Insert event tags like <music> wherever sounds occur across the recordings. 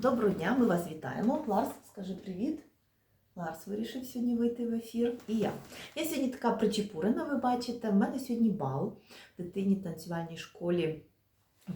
Доброго дня, ми вас вітаємо. Ларс, скажи привіт. Ларс вирішив сьогодні вийти в ефір. І я. Я сьогодні така причепурена, ви бачите. В мене сьогодні бал в дитині танцювальній школі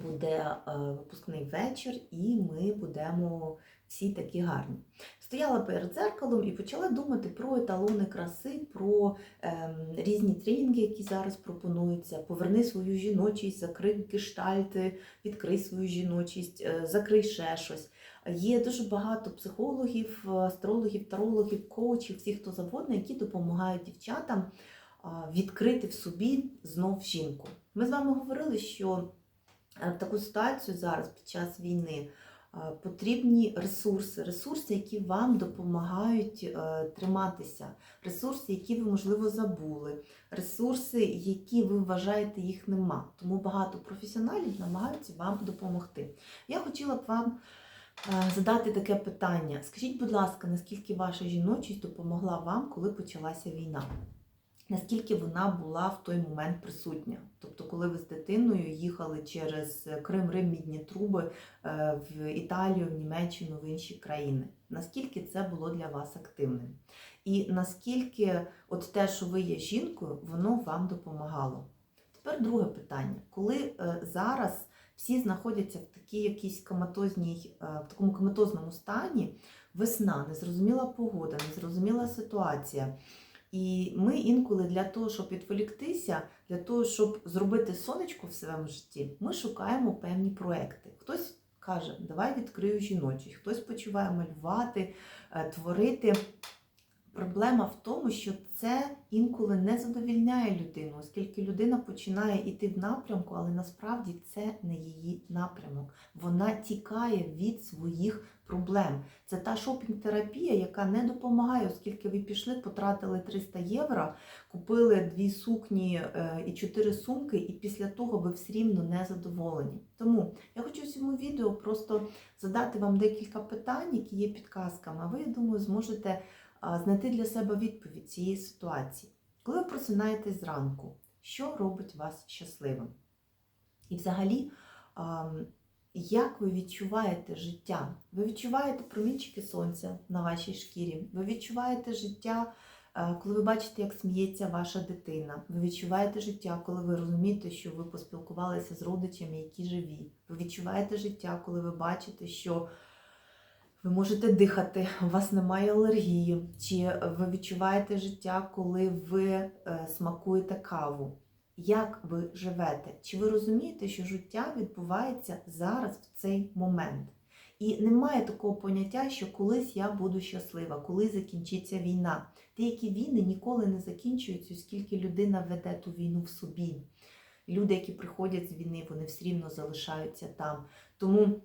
буде е, випускний вечір, і ми будемо всі такі гарні. Стояла перед дзеркалом і почала думати про еталони краси, про ем, різні тренінги, які зараз пропонуються. Поверни свою жіночість, закрий гештальти, відкрий свою жіночість, е, закрий ще щось. Є дуже багато психологів, астрологів, тарологів, коучів, всіх хто завгодно, які допомагають дівчатам відкрити в собі знов жінку. Ми з вами говорили, що е, в таку ситуацію зараз під час війни е, потрібні ресурси, ресурси, які вам допомагають е, триматися, ресурси, які ви, можливо, забули, ресурси, які ви вважаєте, їх нема. Тому багато професіоналів намагаються вам допомогти. Я хотіла б вам е, задати таке питання. Скажіть, будь ласка, наскільки ваша жіночість допомогла вам, коли почалася війна? Наскільки вона була в той момент присутня? Тобто, коли ви з дитиною їхали через Крим, Рим, Мідні Труби е, в Італію, в Німеччину, в інші країни? Наскільки це було для вас активним? І наскільки от те, що ви є жінкою, воно вам допомагало? Тепер друге питання. Коли е, зараз всі знаходяться в такій якійсь коматозній, е, в такому коматозному стані, весна, незрозуміла погода, незрозуміла ситуація. І ми інколи для того, щоб відволіктися, для того, щоб зробити сонечко в своєму житті, ми шукаємо певні проекти. Хтось каже, давай відкрию жіночість, хтось почуває малювати, е, творити. Проблема в тому, що це інколи не задовільняє людину, оскільки людина починає йти в напрямку, але насправді це не її напрямок. Вона тікає від своїх проблем. Це та шопінг-терапія, яка не допомагає, оскільки ви пішли, потратили 300 євро, купили дві сукні е, і чотири сумки, і після того ви все рівно не задоволені. Тому я хочу в цьому відео просто задати вам декілька питань, які є підказками. А ви, я думаю, зможете знайти для себе відповідь цієї ситуації. Коли ви просинаєтесь зранку, що робить вас щасливим? І взагалі, як ви відчуваєте життя? Ви відчуваєте промінчики сонця на вашій шкірі, ви відчуваєте життя, е, коли ви бачите, як сміється ваша дитина. Ви відчуваєте життя, коли ви розумієте, що ви поспілкувалися з родичами, які живі. Ви відчуваєте життя, коли ви бачите, що ви можете дихати, у вас немає алергії, чи ви відчуваєте життя, коли ви е, смакуєте каву. Як ви живете? Чи ви розумієте, що життя відбувається зараз в цей момент? І немає такого поняття, що колись я буду щаслива, коли закінчиться війна. Деякі війни ніколи не закінчуються, оскільки людина веде ту війну в собі. Люди, які приходять з війни, вони все рівно залишаються там. Тому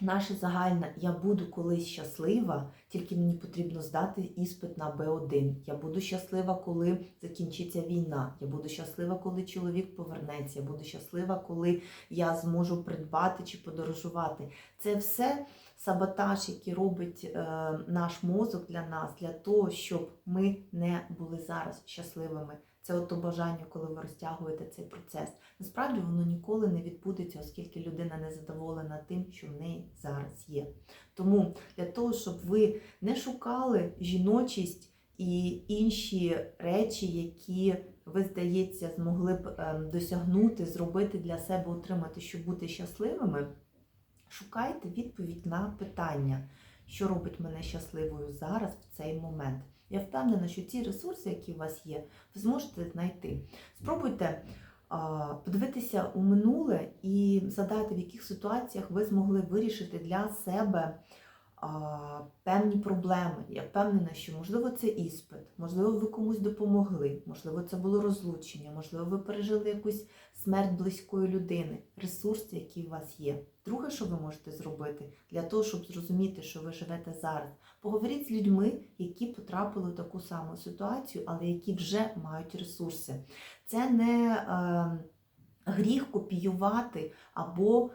Наше загальне я буду колись щаслива, тільки мені потрібно здати іспит на Б1. Я буду щаслива, коли закінчиться війна. Я буду щаслива, коли чоловік повернеться. Я буду щаслива, коли я зможу придбати чи подорожувати. Це все саботаж, який робить е, наш мозок для нас, для того, щоб ми не були зараз щасливими. Це ото бажання, коли ви розтягуєте цей процес. Насправді воно ніколи не відбудеться, оскільки людина не задоволена тим, що в неї зараз є. Тому для того, щоб ви не шукали жіночість і інші речі, які ви, здається, змогли б ем, досягнути, зробити для себе, отримати, щоб бути щасливими, шукайте відповідь на питання, що робить мене щасливою зараз в цей момент. Я впевнена, що ці ресурси, які у вас є, ви зможете знайти. Спробуйте подивитися у минуле і задати, в яких ситуаціях ви змогли вирішити для себе певні проблеми. Я впевнена, що можливо це іспит, можливо, ви комусь допомогли, можливо, це було розлучення, можливо, ви пережили якусь смерть близької людини, ресурси, які у вас є. Друге, що ви можете зробити для того, щоб зрозуміти, що ви живете зараз, поговоріть з людьми, які потрапили в таку саму ситуацію, але які вже мають ресурси. Це не е, гріх копіювати або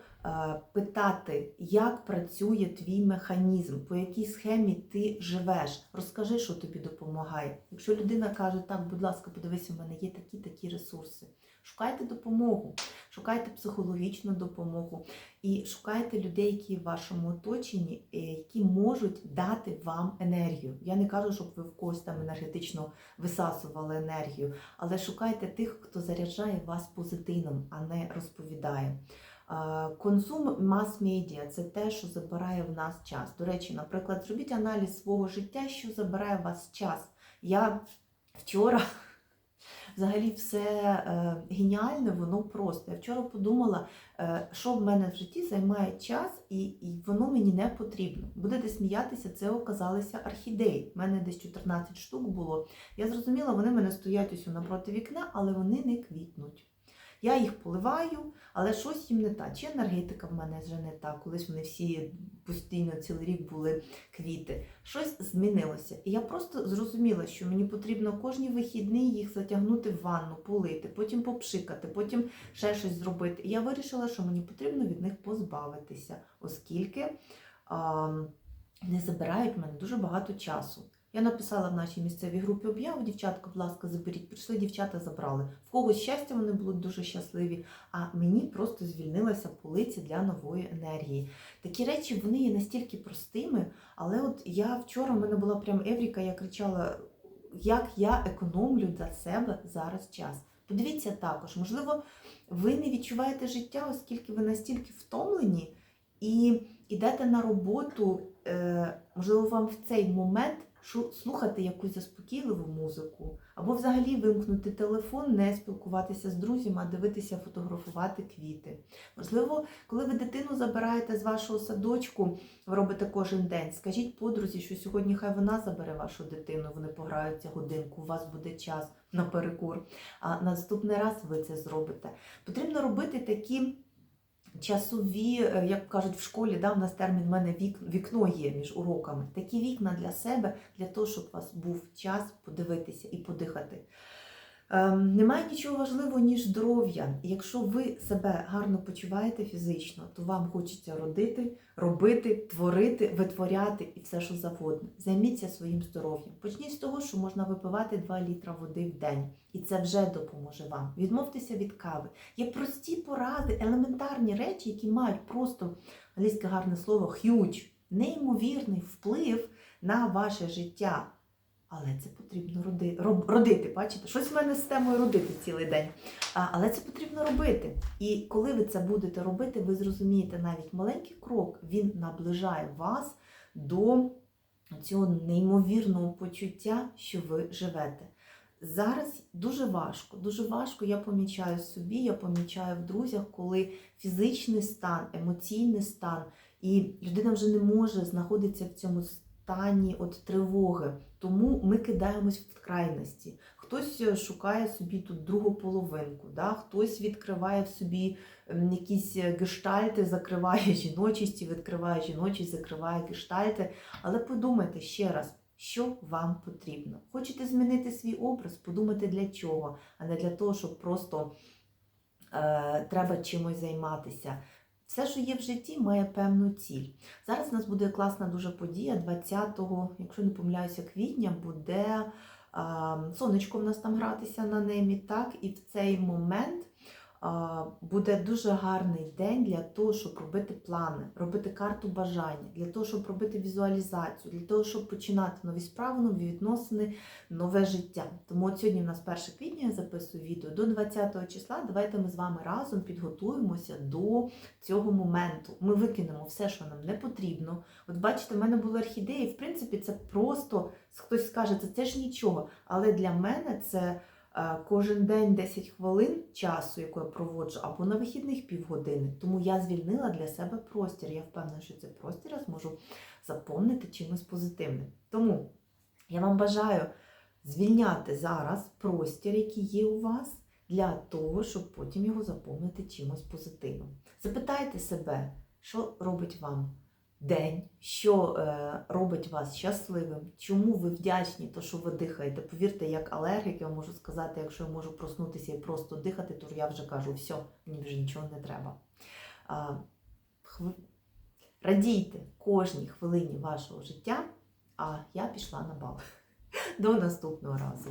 питати, як працює твій механізм, по якій схемі ти живеш. Розкажи, що тобі допомагає. Якщо людина каже, так, будь ласка, подивись, у мене є такі такі ресурси. Шукайте допомогу, шукайте психологічну допомогу і шукайте людей, які в вашому оточенні, е, які можуть дати вам енергію. Я не кажу, щоб ви в когось там енергетично висасували енергію, але шукайте тих, хто заряджає вас позитивом, а не розповідає. Консум мас-медіа це те, що забирає в нас час. До речі, наприклад, зробіть аналіз свого життя, що забирає в вас час. Я вчора <laughs> взагалі все е, геніальне, воно просто. Я вчора подумала, е, що в мене в житті займає час, і, і воно мені не потрібно. Будете сміятися, це оказалися орхідеї. У мене десь 14 штук було. Я зрозуміла, вони мене стоять ось напроти вікна, але вони не квітнуть. Я їх поливаю, але щось їм не так. Чи енергетика в мене вже не так. Колись вони всі постійно цілий рік були квіти. Щось змінилося. І я просто зрозуміла, що мені потрібно кожні вихідні їх затягнути в ванну, полити, потім попшикати, потім ще щось зробити. І я вирішила, що мені потрібно від них позбавитися, оскільки а, не забирають мене дуже багато часу. Я написала в нашій місцевій групі об'яву, дівчатка, будь ласка, заберіть. Прийшли дівчата, забрали. В когось щастя, вони були дуже щасливі, а мені просто звільнилася полиця для нової енергії. Такі речі вони є настільки простими, але от я вчора в мене була прям Евріка, я кричала, як я економлю для себе зараз час. Подивіться також, можливо, ви не відчуваєте життя, оскільки ви настільки втомлені і йдете на роботу, е, можливо, вам в цей момент слухати якусь заспокійливу музику, або взагалі вимкнути телефон, не спілкуватися з друзями, а дивитися, фотографувати квіти. Можливо, коли ви дитину забираєте з вашого садочку, ви робите кожен день. Скажіть подрузі, що сьогодні хай вона забере вашу дитину, вони пограються годинку, у вас буде час на перекур. А наступний раз ви це зробите. Потрібно робити такі часові, е, як кажуть в школі, да, в нас термін в мене вік, вікно є між уроками. Такі вікна для себе, для того, щоб у вас був час подивитися і подихати. Ем, немає нічого важливого, ніж здоров'я. Якщо ви себе гарно почуваєте фізично, то вам хочеться родити, робити, творити, витворяти і все, що завгодно. Займіться своїм здоров'ям. Почніть з того, що можна випивати 2 літра води в день, і це вже допоможе вам. Відмовтеся від кави. Є прості поради, елементарні речі, які мають просто англійське гарне слово huge, неймовірний вплив на ваше життя. Але це потрібно роди, родити. Бачите, щось в мене з темою родити цілий день. Але це потрібно робити. І коли ви це будете робити, ви зрозумієте навіть маленький крок, він наближає вас до цього неймовірного почуття, що ви живете. Зараз дуже важко, дуже важко. Я помічаю собі, я помічаю в друзях, коли фізичний стан, емоційний стан, і людина вже не може знаходитися в цьому стані от тривоги. Тому ми кидаємось в крайності. Хтось е, шукає собі тут другу половинку, да? хтось відкриває в собі якісь е, гештальти, закриває <laughs> жіночість, відкриває жіночість, закриває гештальти. Але подумайте ще раз, що вам потрібно. Хочете змінити свій образ, подумайте для чого, а не для того, щоб просто е, треба чимось займатися. Все, що є в житті, має певну ціль. Зараз у нас буде класна дуже подія. 20-го, якщо не помиляюся, квітня буде а, сонечко в нас там гратися на небі. Так, і в цей момент буде дуже гарний день для того, щоб робити плани, робити карту бажання, для того, щоб робити візуалізацію, для того, щоб починати нові справи, нові відносини, нове життя. Тому от сьогодні в нас 1 квітня я записую відео до 20 числа. Давайте ми з вами разом підготуємося до цього моменту. Ми викинемо все, що нам не потрібно. От бачите, в мене були орхідеї. В принципі, це просто хтось скаже, це, це ж нічого. Але для мене це кожен день 10 хвилин часу, яку я проводжу, або на вихідних півгодини. Тому я звільнила для себе простір. Я впевнена, що цей простір я зможу заповнити чимось позитивним. Тому я вам бажаю звільняти зараз простір, який є у вас, для того, щоб потім його заповнити чимось позитивним. Запитайте себе, що робить вам день, що е, робить вас щасливим, чому ви вдячні, то що ви дихаєте. Повірте, як алергік, я можу сказати, якщо я можу проснутися і просто дихати, то я вже кажу, все, мені вже нічого не треба. Радійте кожній хвилині вашого життя, а я пішла на бал. До наступного разу.